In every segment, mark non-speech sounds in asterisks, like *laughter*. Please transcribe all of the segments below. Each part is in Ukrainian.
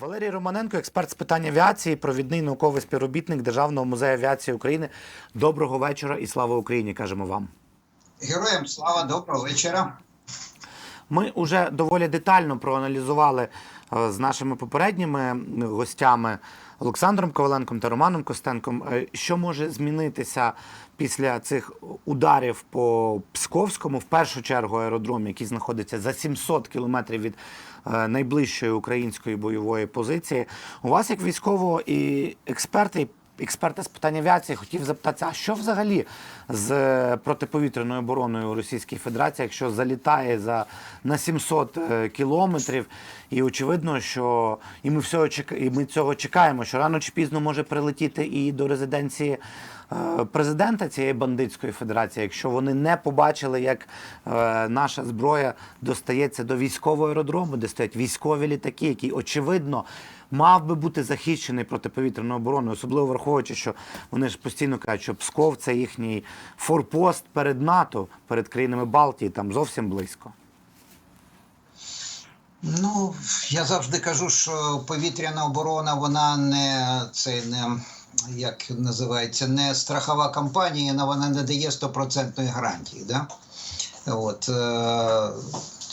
Валерій Романенко, експерт з питань авіації, провідний науковий співробітник Державного музею авіації України. Доброго вечора і слава Україні! кажемо вам. Героям слава, доброго вечора. Ми вже доволі детально проаналізували з нашими попередніми гостями Олександром Коваленком та Романом Костенком, е, що може змінитися після цих ударів по Псковському, в першу чергу аеродромі, який знаходиться за 700 кілометрів від е, найближчої української бойової позиції. У вас, як військового і експерта, і експерта з питань авіації, хотів запитатися, а що взагалі з е, протиповітряною обороною у Російській Федерації, якщо залітає за на 700 е, кілометрів, і очевидно, що і ми всього і ми цього чекаємо, що рано чи пізно може прилетіти і до резиденції е, президента цієї бандитської федерації, якщо вони не побачили, як е, наша зброя достається до військового аеродрому, де стоять військові літаки, які очевидно мав би бути захищений протиповітряною обороною, особливо враховуючи, що вони ж постійно кажуть, що Псков це їхній форпост перед НАТО, перед країнами Балтії, там зовсім близько. Ну, я завжди кажу, що повітряна оборона, вона не це не як називається, не страхова компанія, вона не дає стопроцентної гарантії. Да? От, е,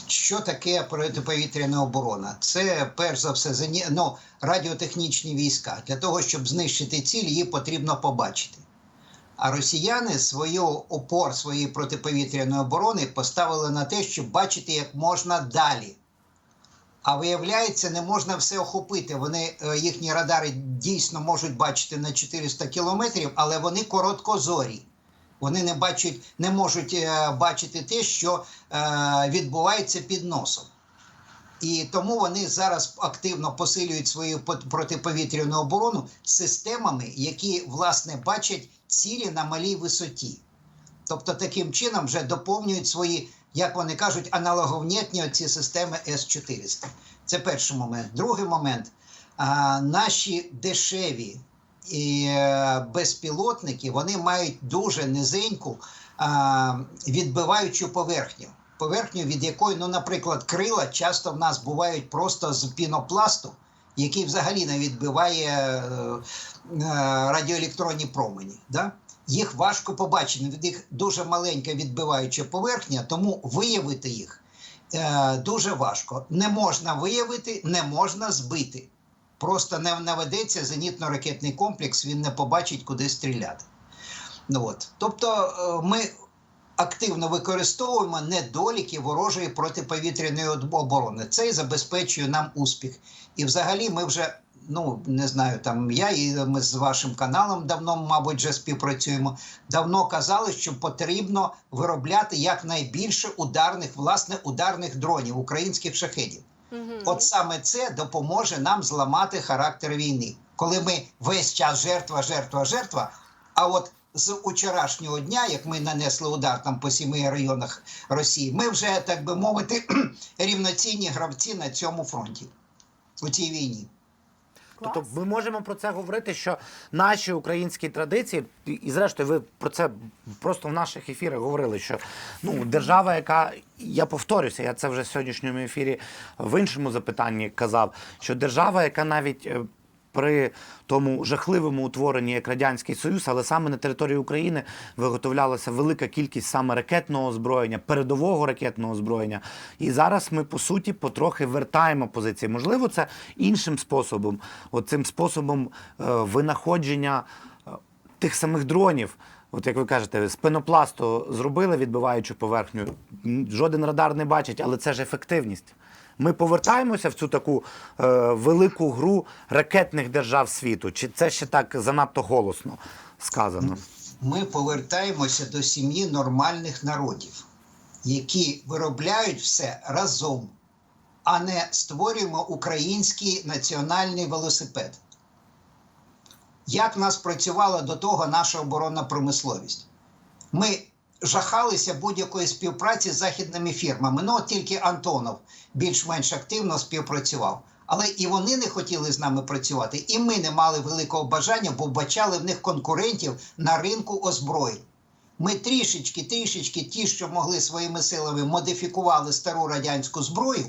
що таке протиповітряна оборона? Це перш за все ну, радіотехнічні війська. Для того, щоб знищити ціль, її потрібно побачити. А росіяни свою опор своєї протиповітряної оборони поставили на те, щоб бачити як можна далі. А виявляється, не можна все охопити. Вони е, їхні радари дійсно можуть бачити на 400 кілометрів, але вони короткозорі. Вони не бачать, не можуть е, бачити те, що е, відбувається під носом. І тому вони зараз активно посилюють свою протиповітряну оборону системами, які власне бачать цілі на малій висоті. Тобто таким чином вже доповнюють свої, як вони кажуть, аналоговнітні ці системи С-400. Це перший момент. Другий момент. А, наші дешеві і, е, безпілотники вони мають дуже низеньку а, відбиваючу поверхню. Поверхню, від якої, ну, наприклад, крила часто в нас бувають просто з пінопласту, який взагалі не відбиває е, е, радіоелектронні промені. Да? Їх важко побачити. Від них дуже маленька відбиваюча поверхня, тому виявити їх е, дуже важко. Не можна виявити, не можна збити. Просто не наведеться зенітно-ракетний комплекс, він не побачить, куди стріляти. Ну, от. Тобто е, ми активно використовуємо недоліки ворожої протиповітряної оборони. Це і забезпечує нам успіх. І взагалі ми вже. Ну, не знаю, там я і ми з вашим каналом давно, мабуть, вже співпрацюємо. Давно казали, що потрібно виробляти якнайбільше ударних, власне, ударних дронів, українських шахедів. От саме це допоможе нам зламати характер війни, коли ми весь час жертва, жертва, жертва. А от з вчорашнього дня, як ми нанесли удар там по сіми районах Росії, ми вже, так би мовити, *clears throat* рівноцінні гравці на цьому фронті у цій війні. Тобто ми можемо про це говорити, що наші українські традиції, і- зрештою, ви про це просто в наших ефірах говорили, що ну держава, яка я повторюся, я це вже в сьогоднішньому ефірі в іншому запитанні казав, що держава, яка навіть е, при тому жахливому утворенні як радянський союз, але саме на території України виготовлялася велика кількість саме ракетного озброєння, передового ракетного озброєння. І зараз ми по суті потрохи вертаємо позиції. Можливо, це іншим способом, оцим способом е, винаходження е, тих самих дронів. От як ви кажете, з пенопласту зробили відбиваючу поверхню. Жоден радар не бачить, але це ж ефективність. Ми повертаємося в цю таку е, велику гру ракетних держав світу. Чи це ще так занадто голосно сказано? Ми повертаємося до сім'ї нормальних народів, які виробляють все разом, а не створюємо український національний велосипед. Як нас працювала до того наша оборонна промисловість? Ми жахалися будь-якої співпраці з західними фірмами. Ну, от тільки Антонов більш-менш активно співпрацював. Але і вони не хотіли з нами працювати, і ми не мали великого бажання, бо бачали в них конкурентів на ринку озброєнь. Ми трішечки, трішечки, ті, що могли своїми силами, модифікували стару радянську зброю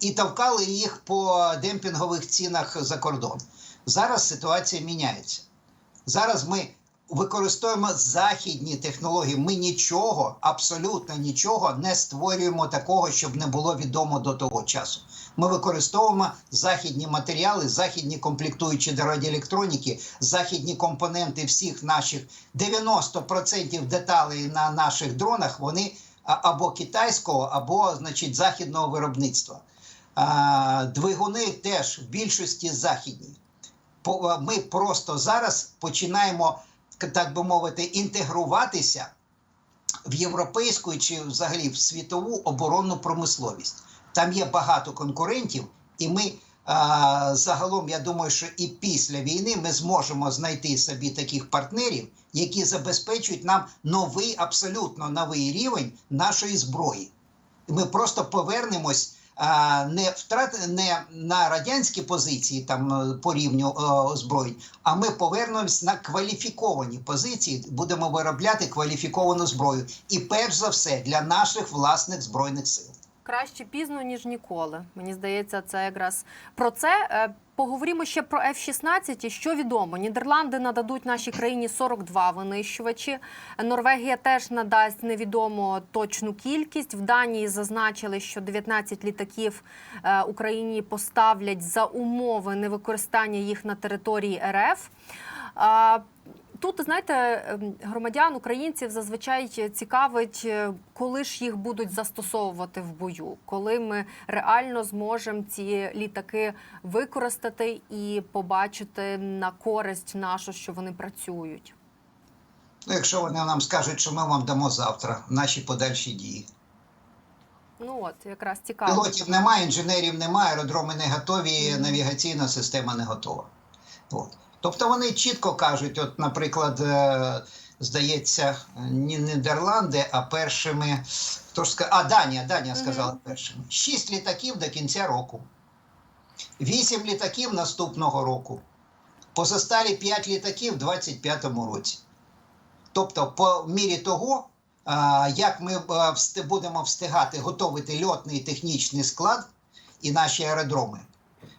і товкали їх по демпінгових цінах за кордон. Зараз ситуація міняється. Зараз ми використовуємо західні технології. Ми нічого, абсолютно нічого не створюємо такого, щоб не було відомо до того часу. Ми використовуємо західні матеріали, західні комплектуючі до радіоелектроніки, західні компоненти всіх наших 90% деталей на наших дронах. Вони або китайського, або значить західного виробництва. Двигуни теж в більшості західні. Ми просто зараз починаємо, так би мовити, інтегруватися в європейську чи взагалі в світову оборонну промисловість. Там є багато конкурентів, і ми а, загалом, я думаю, що і після війни ми зможемо знайти собі таких партнерів, які забезпечують нам новий, абсолютно новий рівень нашої зброї. Ми просто повернемось не втрат не на радянські позиції там е, по рівню е, озброєнь, а ми повернемось на кваліфіковані позиції, будемо виробляти кваліфіковану зброю. І перш за все для наших власних збройних сил. Краще пізно ніж ніколи. Мені здається, це якраз про це. Поговоримо ще про F-16. Що відомо? Нідерланди нададуть нашій країні 42 винищувачі. Норвегія теж надасть невідомо точну кількість. В Данії зазначили, що 19 літаків е, Україні поставлять за умови невикористання їх на території РФ. Тут, знаєте, ем, громадян українців зазвичай цікавить, е, коли ж їх будуть застосовувати в бою, коли ми реально зможемо ці літаки використати і побачити на користь нашу, що вони працюють. Ну, якщо вони нам скажуть, що ми вам дамо завтра наші подальші дії. Ну от якраз цікаво. Пілотів немає, інженерів немає, аеродроми не готові, навігаційна система не готова. От. Тобто вони чітко кажуть, от, наприклад, е, здається, не Нідерланди, а першими. Хто ж сказав? А, Данія, Данія сказала першими. Шість літаків до кінця року. Вісім літаків наступного року. Позосталі п'ять літаків у 25-му році. Тобто, по мірі того, як ми е, будемо встигати готувати льотний технічний склад і наші аеродроми,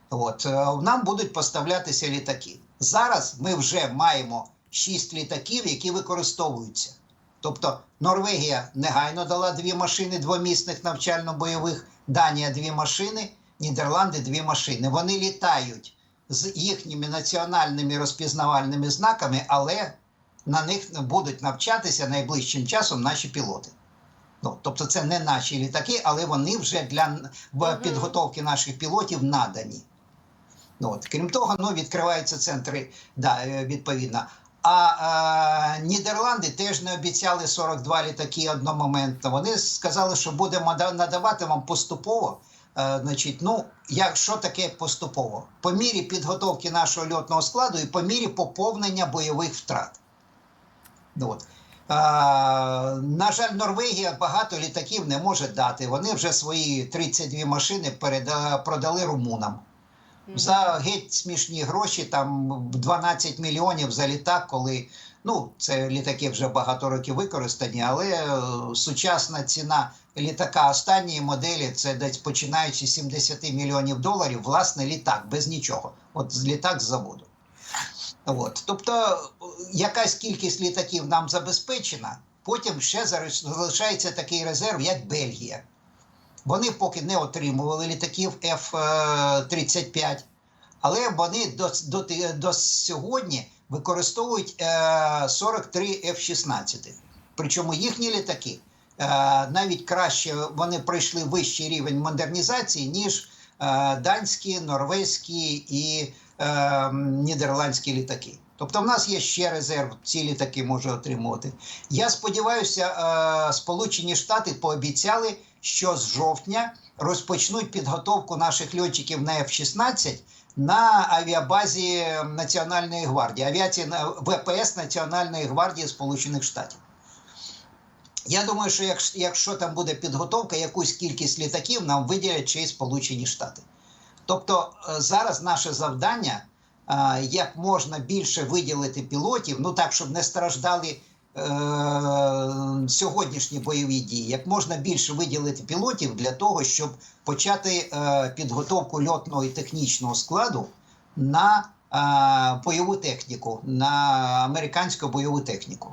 от, е, нам будуть поставлятися літаки. Зараз ми вже маємо 6 літаків, які використовуються. Тобто Норвегія негайно дала дві машини двомісних навчально-бойових, Данія дві машини, Нідерланди дві машини. Вони літають з їхніми національними розпізнавальними знаками, але на них будуть навчатися найближчим часом наші пілоти. Ну, тобто це не наші літаки, але вони вже для підготовки наших пілотів надані. Ну, от. Крім того, ну, відкриваються центри, да, е, відповідно. А е, Нідерланди теж не обіцяли 42 літаки одномоментно. Вони сказали, що будемо надавати вам поступово. Е, значить, ну, як, що таке поступово? По мірі підготовки нашого льотного складу і по мірі поповнення бойових втрат. Ну, От. А, на жаль, Норвегія багато літаків не може дати. Вони вже свої 32 машини переда, продали румунам. За геть смішні гроші, там 12 мільйонів за літак, коли ну, це літаки вже багато років використані, але е, сучасна ціна літака останньої моделі це десь починаючи з 70 мільйонів доларів, власне, літак без нічого. От літак з заводу. От. Тобто е, якась кількість літаків нам забезпечена, потім ще залишається такий резерв, як Бельгія. Вони поки не отримували літаків F-35, але вони до, до, до сьогодні використовують е, 43 F-16. Причому їхні літаки е, навіть краще вони пройшли вищий рівень модернізації, ніж е, данські, норвезькі і е, нідерландські літаки. Тобто, в нас є ще резерв, ці літаки може отримувати. Я сподіваюся, е, Сполучені Штати пообіцяли, що з жовтня розпочнуть підготовку наших льотчиків на F-16 на авіабазі Національної гвардії, авіації ВПС Національної гвардії Сполучених Штатів. Я думаю, що якщо, там буде підготовка, якусь кількість літаків нам виділять й Сполучені Штати. Тобто е, зараз наше завдання е, як можна більше виділити пілотів, ну так, щоб не страждали сьогоднішні бойові дії, як можна більше виділити пілотів для того, щоб почати е, підготовку льотного і технічного складу на е, бойову техніку, на американську бойову техніку.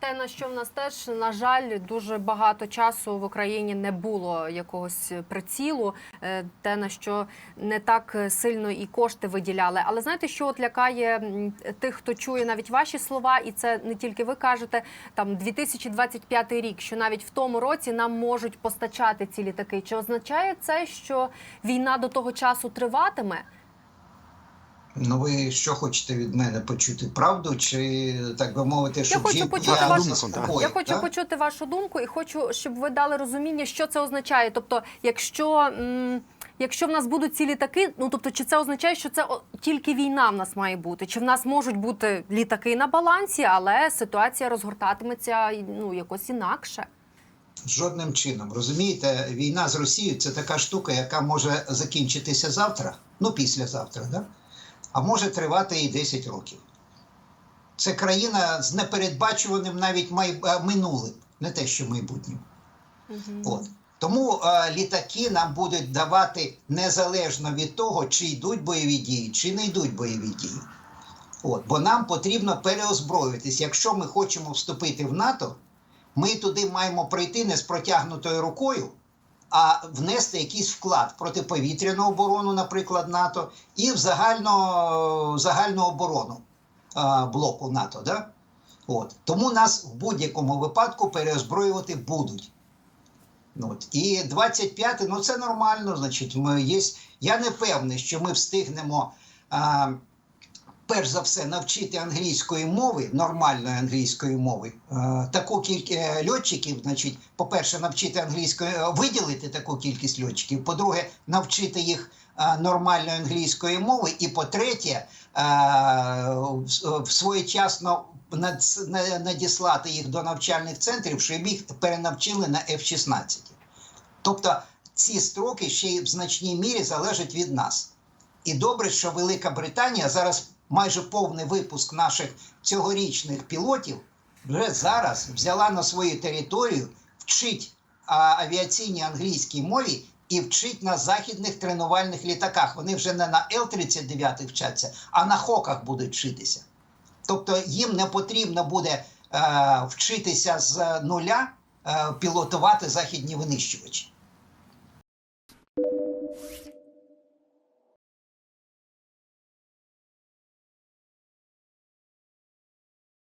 Те, на що в нас теж, на жаль, дуже багато часу в Україні не було якогось прицілу, е, те, на що не так сильно і кошти виділяли. Але знаєте, що от лякає тих, хто чує навіть ваші слова, і це не тільки ви кажете, там 2025 рік, що навіть в тому році нам можуть постачати ці літаки. Чи означає це, що війна до того часу триватиме? Ну, ви що хочете від мене почути? Правду чи так би мовити, щоб хочу жінку почути я вашу заспокоїв, Я хочу так? почути вашу думку і хочу, щоб ви дали розуміння, що це означає. Тобто, якщо, м, якщо в нас будуть ці літаки, ну тобто, чи це означає, що це тільки війна в нас має бути? Чи в нас можуть бути літаки на балансі, але ситуація розгортатиметься ну якось інакше? Жодним чином. Розумієте, війна з Росією це така штука, яка може закінчитися завтра, ну післязавтра, да? А може тривати і 10 років. Це країна з непередбачуваним навіть май... е, минулим, не те, що майбутнім. От. Тому е, літаки нам будуть давати незалежно від того, чи йдуть бойові дії, чи не йдуть бойові дії. От. Бо нам потрібно переозброюватись. Якщо ми хочемо вступити в НАТО, ми туди маємо прийти не з протягнутою рукою, а внести якийсь вклад в протиповітряну оборону, наприклад, НАТО, і в загально, загальну оборону а, блоку НАТО. Да? От. Тому нас в будь-якому випадку переозброювати будуть. От. І 25 ну це нормально. Значить, ми є. Я не певний, що ми встигнемо. А, перш за все навчити англійської мови, нормальної англійської мови, е, таку кількість льотчиків, значить, по-перше, навчити англійської, е, виділити таку кількість льотчиків, по-друге, навчити їх е, нормальної англійської мови, і по-третє, е, своєчасно надіслати їх до навчальних центрів, щоб їх перенавчили на F-16. Тобто ці строки ще й в значній мірі залежать від нас. І добре, що Велика Британія зараз майже повний випуск наших цьогорічних пілотів вже зараз взяла на свою територію, вчить авіаційній англійській мові і вчить на західних тренувальних літаках. Вони вже не на Л-39 вчаться, а на хоках будуть вчитися. Тобто їм не потрібно буде е, вчитися з нуля е, пілотувати західні винищувачі.